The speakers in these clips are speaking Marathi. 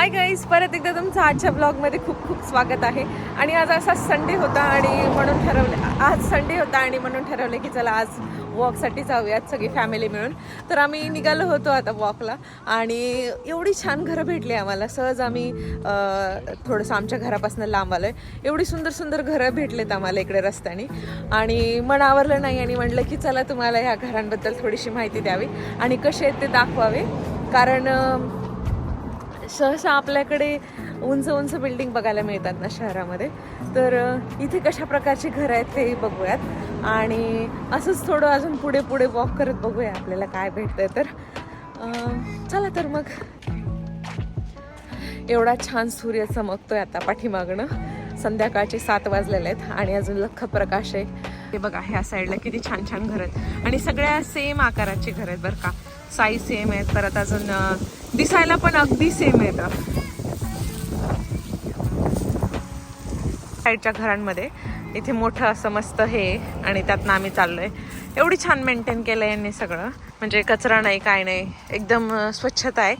हाय गाईज परत एकदा तुमचं आजच्या ब्लॉगमध्ये खूप खूप स्वागत आहे. आणि आज असा संडे होता आणि म्हणून ठरवलं आज संडे होता आणि म्हणून ठरवलं की चला आज वॉकसाठी जाऊयात सगळी फॅमिली मिळून. तर आम्ही निघालो होतो आता वॉकला आणि एवढी छान घरं भेटली आम्हाला. सहज आम्ही थोडंसं आमच्या घरापासून लांब आलो आहे एवढी सुंदर सुंदर घरं भेटलेत आम्हाला इकडे रस्त्याने. आणि मन आवरलं नाही आणि म्हटलं की चला तुम्हाला ह्या घरांबद्दल थोडीशी माहिती द्यावी आणि कसे आहेत ते दाखवावे. कारण सहसा आपल्याकडे उंच उंच बिल्डिंग बघायला मिळतात ना शहरामध्ये. तर इथे कशा प्रकारची घरं आहेत तेही बघूयात. आणि असंच थोडं अजून पुढे पुढे वॉक करत बघूया आपल्याला काय भेटतंय तर. चला तर मग. एवढा छान सूर्य चमकतोय आता पाठीमागणं संध्याकाळचे सात वाजलेले आहेत आणि अजून लख प्रकाश आहे. हे बघा ह्या साईडला किती छान छान घर आहेत. आणि सगळ्या सेम आकाराची घर आहेत बरं का. साईज सेम आहेत. परत अजून दिसायला पण अगदी सेम आहेत साईडच्या घरांमध्ये. इथे मोठं असं मस्त हे आहे आणि त्यातनं आम्ही चाललोय. एवढी छान मेंटेन केलं यांनी सगळं. म्हणजे कचरा नाही काय नाही. एकदम स्वच्छता आहे.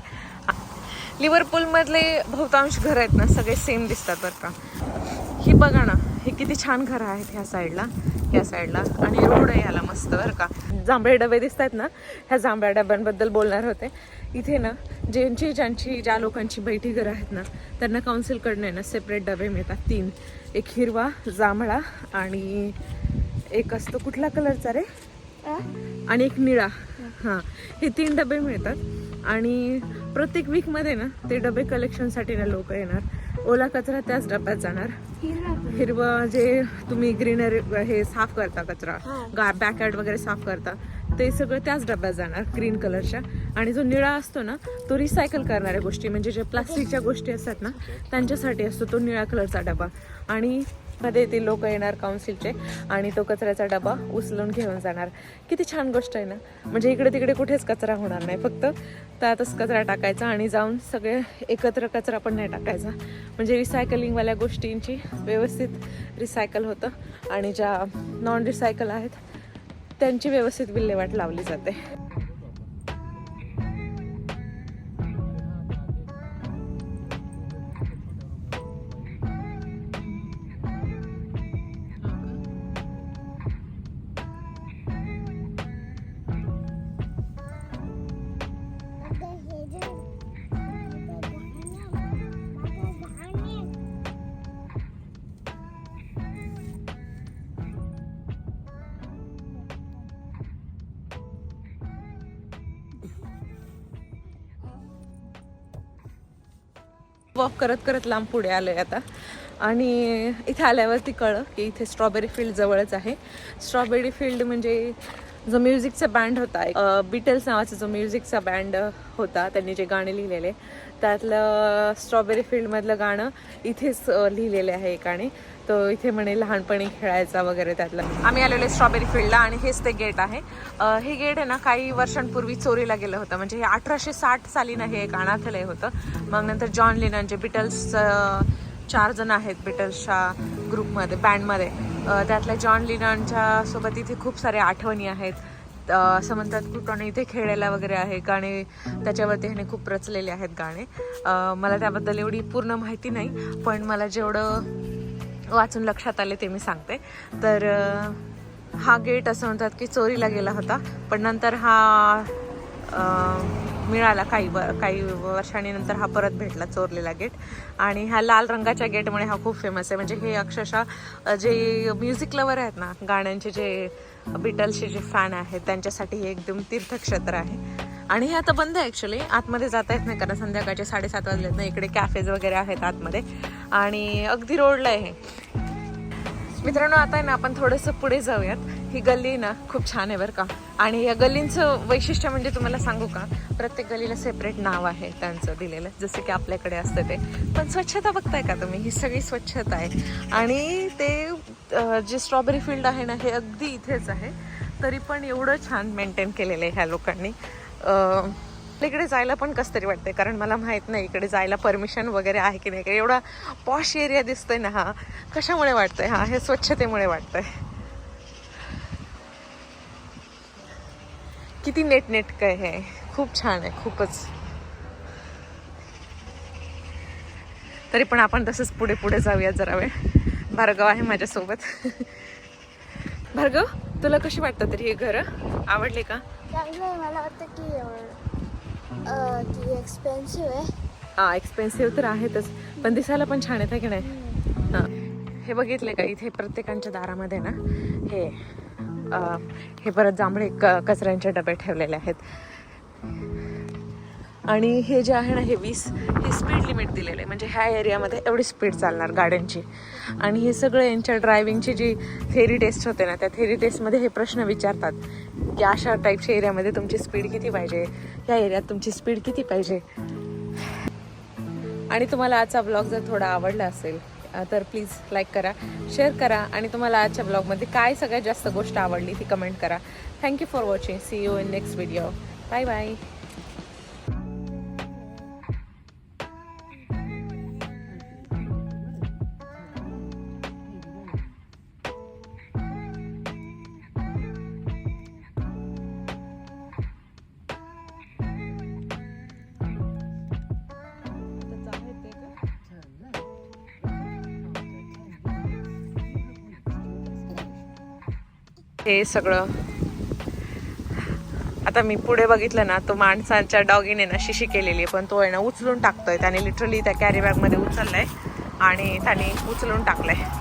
लिव्हरपूलमधले बहुतांश घर आहेत ना सगळे सेम दिसतात बरं का. ही बघा ना हे किती छान घरं आहेत ह्या साईडला ह्या साईडला. आणि रोड आहे ह्याला मस्त बरं का. जांभळे डबे दिसत आहेत ना ह्या जांभळ्या डब्यांबद्दल बोलणार होते. इथे ना ज्यांची ज्यांची ज्या लोकांची बैठी घरं आहेत ना त्यांना काउन्सिलकडनं आहे ना सेपरेट डबे मिळतात तीन. एक हिरवा जांभळा आणि एक असतो कुठला कलरचा रे? आणि एक निळा. हां हे तीन डबे मिळतात. आणि प्रत्येक वीकमध्ये ना ते डबे कलेक्शनसाठी ना लोक येणार. ओला कचरा त्याच डब्यात जाणार. हिरवं. जे तुम्ही ग्रीनरी हे साफ करता कचरा गा बॅकयार्ड वगैरे साफ करता ते सगळं त्याच डब्यात जाणार ग्रीन कलरच्या आणि जो निळा असतो ना तो रिसायकल करणाऱ्या गोष्टी म्हणजे जे प्लास्टिकच्या गोष्टी असतात ना त्यांच्यासाठी असतो तो निळा कलरचा डबा. आणि मध्ये ते लोक येणार काउन्सिलचे आणि तो कचऱ्याचा डबा उचलून घेऊन जाणार. किती छान गोष्ट आहे ना. म्हणजे इकडे तिकडे कुठेच कचरा होणार नाही. फक्त त्यातच कचरा टाकायचा आणि जाऊन सगळे एकत्र कचरा पण नाही टाकायचा. म्हणजे रिसायकलिंगवाल्या गोष्टींची व्यवस्थित रिसायकल होतं. आणि ज्या नॉन रिसायकल आहेत त्यांची व्यवस्थित विल्हेवाट लावली जाते. वॉक करत करत लांब पुढे आलोय आता. आणि इथे आल्यावरती कळलं की इथे स्ट्रॉबेरी फील्ड जवळच आहे. स्ट्रॉबेरी फील्ड म्हणजे जो म्युझिकचा बँड होता एक बिटल्स नावाचा जो म्युझिकचा बँड होता त्यांनी जे गाणे लिहिलेले त्यातलं स्ट्रॉबेरी फील्डमधलं गाणं इथेच लिहिलेले लिहिलेलं आहे एकाने. तो इथे म्हणे लहानपणी खेळायचा वगैरे त्यातलं. आम्ही आलेलो स्ट्रॉबेरी फील्डला आणि हेच ते गेट आहे. हे गेट आहे ना काही वर्षांपूर्वी चोरीला गेलं होतं. म्हणजे हे अठराशे साठ साली ना हे एक अनाथालय होतं. मग नंतर जॉन लिनन जे बिटल्स चार जण आहेत बिटल्सच्या ग्रुपमध्ये बँडमध्ये त्यातल्या जॉन लिनॉनच्या सोबत इथे खूप साऱ्या आठवणी आहेत. असं म्हणतात कुठं इथे खेळायला वगैरे आहे गाणे त्याच्यावरती ह्याने खूप रचलेले आहेत गाणे. मला त्याबद्दल एवढी पूर्ण माहिती नाही पण मला जेवढं वाचून लक्षात आले ते मी सांगते. तर हा गेट असं म्हणतात की चोरीला गेला होता पण नंतर हा मिळाला काही व काही वर्षांनी नंतर हा परत भेटला चोरलेला गेट. आणि ह्या लाल रंगाच्या गेटमुळे हा खूप फेमस आहे. म्हणजे हे अक्षरशः जे म्युझिक लवर आहेत ना गाण्यांचे जे बिटल्सचे जे फॅन आहेत त्यांच्यासाठी हे एकदम तीर्थक्षेत्र आहे. आणि हे आता बंद आहे ॲक्च्युली आतमध्ये जाता येत नाही कारण संध्याकाळचे साडेसात वाजलेत ना इकडे कॅफेज वगैरे आहेत आतमध्ये. आणि अगदी रोडला आहे मित्रांनो आता आहे ना आपण थोडंसं पुढे जाऊयात. ही गल्ली ना खूप छान आहे बरं का. आणि या गल्लींचं वैशिष्ट्य म्हणजे तुम्हाला सांगू का? प्रत्येक गल्लीला सेपरेट नाव आहे त्यांचं दिलेलं जसं की आपल्याकडे असतं ते. पण स्वच्छता बघताय का तुम्ही? ही सगळी स्वच्छता आहे. आणि ते जे स्ट्रॉबेरी फील्ड आहे ना हे अगदी इथेच आहे. तरी पण एवढं छान मेंटेन केलेलं आहे ह्या लोकांनी. इकडे जायला पण कसं तरी वाटतंय? कारण मला माहीत नाही इकडे जायला परमिशन वगैरे आहे की नाही. एवढा पॉश एरिया दिसतोय ना हा. कशामुळे वाटतंय हा? हे स्वच्छतेमुळे वाटतंय. किती नेटनेटकं आहे हे. खूप छान आहे खूपच. तरी पण आपण तसंच पुढे पुढे जाऊया जरा वेळ. भार्गव आहे माझ्यासोबत. भार्गव तुला कशी वाटतं तरी हे घर? आवडले का? चांगलं मला वाटतं की की एक्सपेन्सिव्ह आहे. हा एक्सपेन्सिव्ह तर आहेतच. पण दिसायला पण छान आहेत की नाही? हा. हे बघितले का? इथे प्रत्येकांच्या दारामध्ये ना हे अं, हे परत जांभळे क कचऱ्यांचे डबे ठेवलेले आहेत. आणि हे जे आहे ना हे वीस हे स्पीड लिमिट दिलेलं आहे. म्हणजे ह्या एरियामध्ये एवढी स्पीड चालणार गाड्यांची. आणि हे सगळं यांच्या ड्रायव्हिंगची जी थेरी टेस्ट होते ना त्या थेरी टेस्टमध्ये हे प्रश्न विचारतात. की अशा टाईपच्या एरियामध्ये तुमची स्पीड किती पाहिजे? या एरियात तुमची स्पीड किती पाहिजे? आणि तुम्हाला आजचा ब्लॉग जर थोडा आवडला असेल तर प्लीज लाईक करा शेअर करा आणि तुम्हाला आजच्या ब्लॉगमध्ये काय सगळ्यात जास्त गोष्ट आवडली ती कमेंट करा. Thank you for watching see you in next video bye bye हे सगळं. आता मी पुढे बघितलं ना तो माणसांच्या डॉगीने ना शिशी केलेली आहे पण तो आहे ना उचलून टाकतोय. त्याने लिटरली त्या कॅरी बॅगमध्ये उचललाय आणि त्याने उचलून टाकलंय.